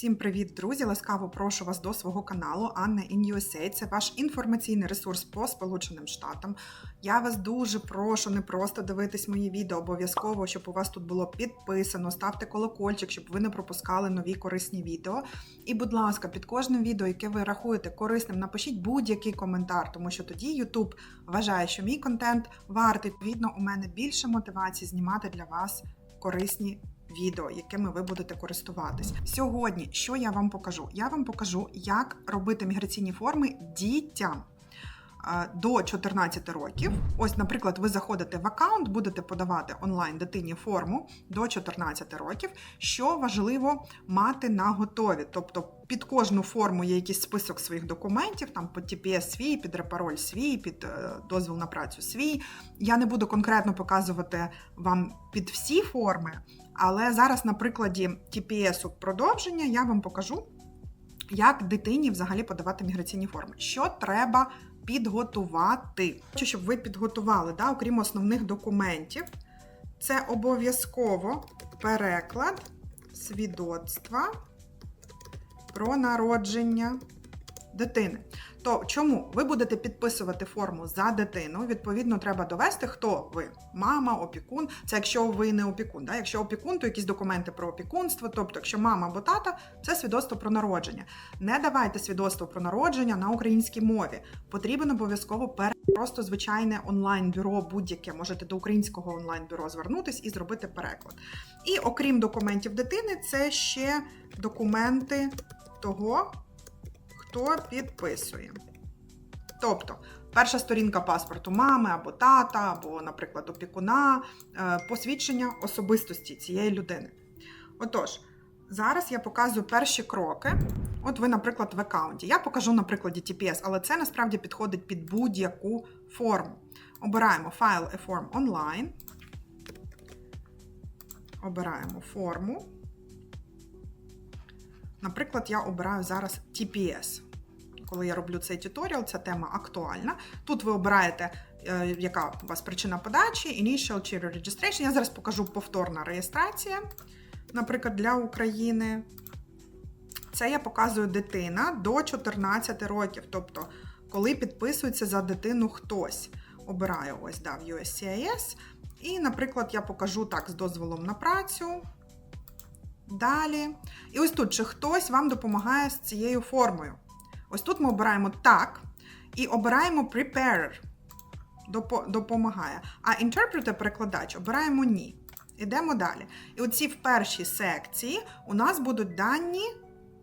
Всім привіт, друзі! Ласкаво прошу вас до свого каналу Анна in USA. Це ваш інформаційний ресурс по Сполученим Штатам. Я вас дуже прошу не просто дивитись мої відео, обов'язково, щоб у вас тут було підписано. Ставте колокольчик, щоб ви не пропускали нові корисні відео. І, будь ласка, під кожним відео, яке ви рахуєте корисним, напишіть будь-який коментар, тому що тоді YouTube вважає, що мій контент вартий. Відповідно, у мене більше мотивації знімати для вас корисні відео, якими ви будете користуватись. Сьогодні, що я вам покажу? Я вам покажу, як робити міграційні форми дітям. е, До 14 років, ось, наприклад, ви заходите в аккаунт, будете подавати онлайн дитині форму до 14 років. Що важливо мати на готові. Тобто під кожну форму є якийсь список своїх документів, там під TPS свій, під репароль свій, під е, дозвіл на працю свій. Я не буду конкретно показувати вам під всі форми, але зараз на прикладі TPS продовження я вам покажу, як дитині взагалі подавати міграційні форми. Що треба підготувати? Хочу, щоб ви підготували, да, окрім основних документів, це обов'язково переклад свідоцтва про народження дитини. То чому ви будете підписувати форму за дитину? Відповідно, треба довести, хто ви мама, опікун. Це якщо ви не опікун. Да? Якщо опікун, то якісь документи про опікунство. Тобто, якщо мама або тата, це свідоцтво про народження. Не давайте свідоцтво про народження на українській мові. Потрібен обов'язково пере... просто звичайне онлайн-бюро, будь-яке. Можете до українського онлайн-бюро звернутись і зробити переклад. І окрім документів дитини, це ще документи того хто підписує. Тобто, перша сторінка паспорту мами або тата, або, наприклад, опікуна, е, посвідчення особистості цієї людини. Отож, зараз я показую перші кроки. От ви, наприклад, в аккаунті. Я покажу на прикладі TPS, але це насправді підходить під будь-яку форму. Обираємо файл a form online. Обираємо форму. Наприклад, я обираю зараз TPS. Коли я роблю цей туторіал, ця тема актуальна. Тут ви обираєте, е, яка у вас причина подачі, Initial чи Registration. Я зараз покажу повторна реєстрація, наприклад, для України. Це я показую дитина до 14 років. Тобто, коли підписується за дитину хтось. Обираю ось да, в USCIS. І, наприклад, я покажу так з дозволом на працю. Далі. І ось тут, чи хтось вам допомагає з цією формою. Ось тут ми обираємо так і обираємо preparer. Допомагає. А interpreter, перекладач, обираємо ні. Ідемо далі. І оці в першій секції у нас будуть дані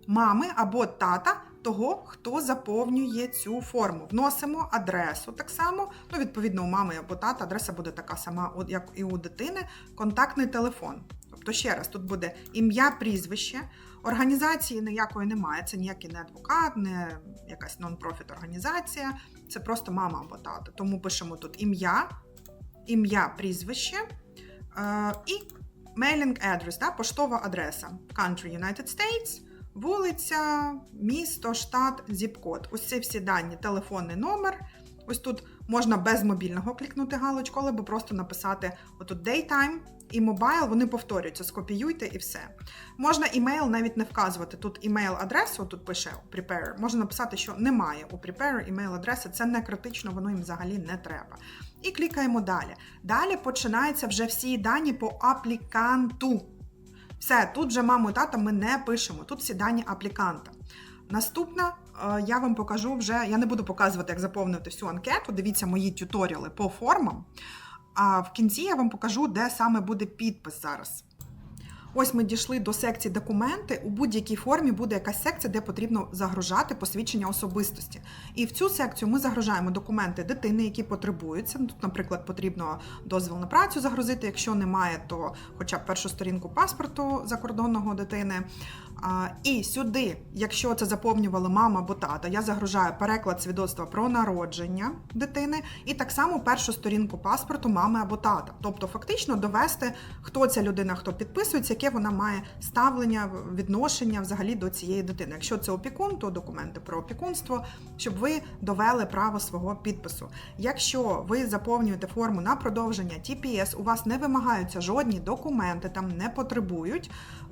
мами або тата того, хто заповнює цю форму. Вносимо адресу так само. Ну, відповідно, у мами або тата адреса буде така сама, як і у дитини, контактний телефон. Тобто, ще раз, тут буде ім'я, прізвище. Організації ніякої немає. Це ніякий не адвокат, не якась нон-профіт організація. Це просто мама або тато. Тому пишемо тут ім'я, ім'я, прізвище е, і mailing address, да, поштова адреса. Country United States, вулиця, місто, штат, зіп-код. Ось це всі дані, телефонний номер. Ось тут можна без мобільного клікнути галочку, або просто написати отут daytime і mobile, вони повторюються, скопіюйте і все. Можна імейл навіть не вказувати. Тут імейл-адресу, тут пише Preparer, можна написати, що немає у Preparer імейл-адреси, це не критично, воно їм взагалі не треба. І клікаємо далі. Далі починаються вже всі дані по апліканту. Все, тут вже маму і тата ми не пишемо, тут всі дані апліканта. Наступна, е, я вам покажу вже, я не буду показувати, як заповнити всю анкету. Дивіться мої тюторіали по формам. А в кінці я вам покажу, де саме буде підпис зараз. Ось ми дійшли до секції документи. У будь-якій формі буде якась секція, де потрібно загружати посвідчення особистості. І в цю секцію ми загружаємо документи дитини, які потребуються. Ну, Тут, наприклад, потрібно дозвіл на працю загрузити. Якщо немає, то хоча б першу сторінку паспорту закордонного дитини. І сюди, якщо це заповнювали мама або тата, я загружаю переклад свідоцтва про народження дитини, і так само першу сторінку паспорту мами або тата. Тобто, фактично довести, хто ця людина, хто підписується, яке яке вона має ставлення, відношення взагалі до цієї дитини. Якщо це опікун, то документи про опікунство, щоб ви довели право свого підпису. Якщо ви заповнюєте форму на продовження TPS, у вас не вимагаються жодні документи, там не потребують,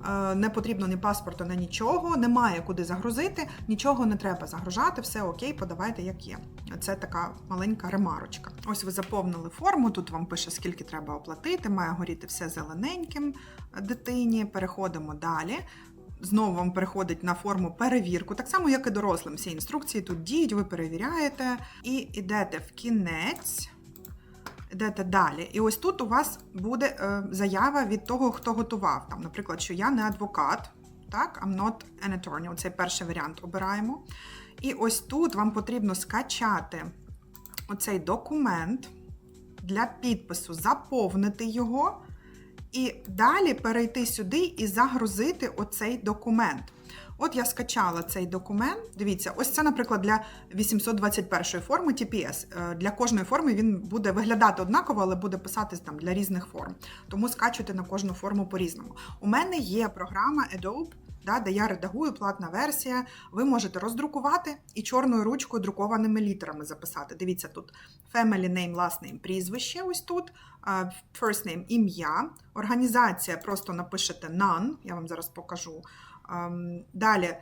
е, не потрібно ні паспорту, ні нічого, немає куди загрузити, нічого не треба загружати, все окей, подавайте як є. Це така маленька ремарочка. Ось ви заповнили форму, тут вам пише, скільки треба оплатити, має горіти все зелененьким дитині. Переходимо далі. Знову вам переходить на форму перевірку, так само, як і дорослим. Всі інструкції тут діють, ви перевіряєте і йдете в кінець. Йдете далі. І ось тут у вас буде е, заява від того, хто готував. Там, наприклад, що я не адвокат, так, I'm not an attorney. Оцей перший варіант обираємо. І ось тут вам потрібно скачати оцей документ для підпису, заповнити його, і далі перейти сюди і загрузити оцей документ. От я скачала цей документ. Дивіться, ось це, наприклад, для 821 форми TPS. Е, Для кожної форми він буде виглядати однаково, але буде писатись там для різних форм. Тому скачуйте на кожну форму по-різному. У мене є програма Adobe, да, де я редагую платна версія. Ви можете роздрукувати і чорною ручкою друкованими літерами записати. Дивіться тут family name, last name, прізвище. Ось тут. First name, ім'я. Організація просто напишете none, я вам зараз покажу. Ем, Далі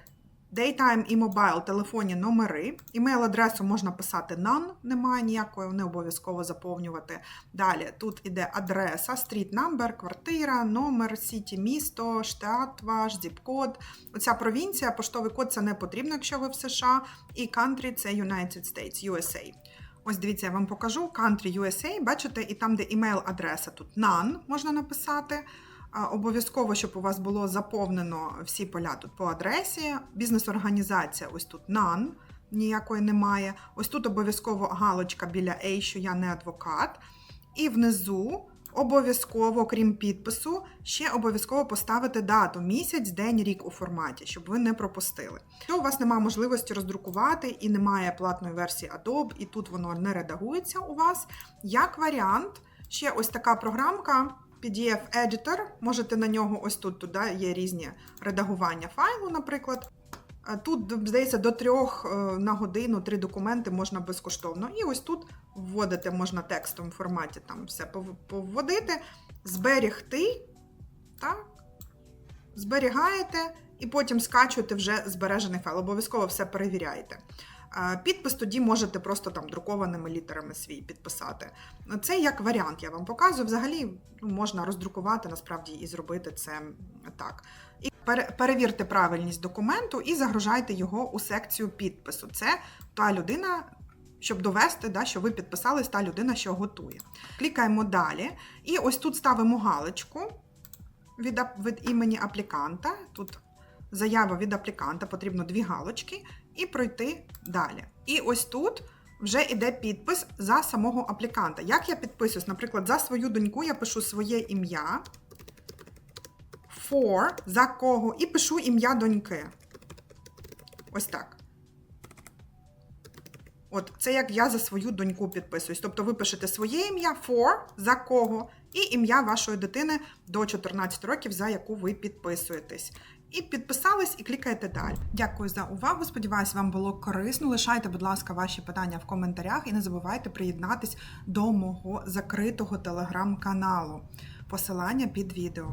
Daytime і mobile, телефонні номери. Імейл-адресу можна писати none, немає ніякої, не обов'язково заповнювати. Далі тут іде адреса, street number, квартира, номер, city, місто, штат ваш, зіп-код. Оця провінція, поштовий код це не потрібно, якщо ви в США. І country це United States, USA. Ось дивіться, я вам покажу Country USA, бачите, і там, де імейл-адреса, тут none можна написати. Обов'язково, щоб у вас було заповнено всі поля тут по адресі. Бізнес-організація, ось тут none, ніякої немає. Ось тут обов'язково галочка біля A, що я не адвокат. І внизу обов'язково, крім підпису, ще обов'язково поставити дату, місяць, день, рік у форматі, щоб ви не пропустили. Якщо у вас немає можливості роздрукувати і немає платної версії Adobe, і тут воно не редагується у вас, як варіант, ще ось така програмка. PDF Editor, можете на нього ось тут туди є різні редагування файлу, наприклад. Тут, здається, до трьох е, на годину три документи можна безкоштовно. І ось тут вводити можна текстом в форматі там все повводити, зберігти, так, зберігаєте, і потім скачуєте вже збережений файл. Обов'язково все перевіряєте. Підпис тоді можете просто там друкованими літерами свій підписати. Це як варіант, я вам показую. Взагалі ну, можна роздрукувати насправді і зробити це так. І перевірте правильність документу і загружайте його у секцію підпису. Це та людина. Щоб довести, да, що ви підписались та людина, що готує. Клікаємо далі. І ось тут ставимо галочку від, від імені апліканта. Тут заява від апліканта, потрібно дві галочки, і пройти далі. І ось тут вже йде підпис за самого апліканта. Як я підписуюсь? Наприклад, за свою доньку я пишу своє ім'я. For, за кого, і пишу ім'я доньки. Ось так. От, це як я за свою доньку підписуюсь. Тобто ви пишете своє ім'я, for, за кого, і ім'я вашої дитини до 14 років, за яку ви підписуєтесь. І підписались, і клікаєте далі. Дякую за увагу. Сподіваюсь, вам було корисно. Лишайте, будь ласка, ваші питання в коментарях і не забувайте приєднатись до мого закритого телеграм-каналу. Посилання під відео.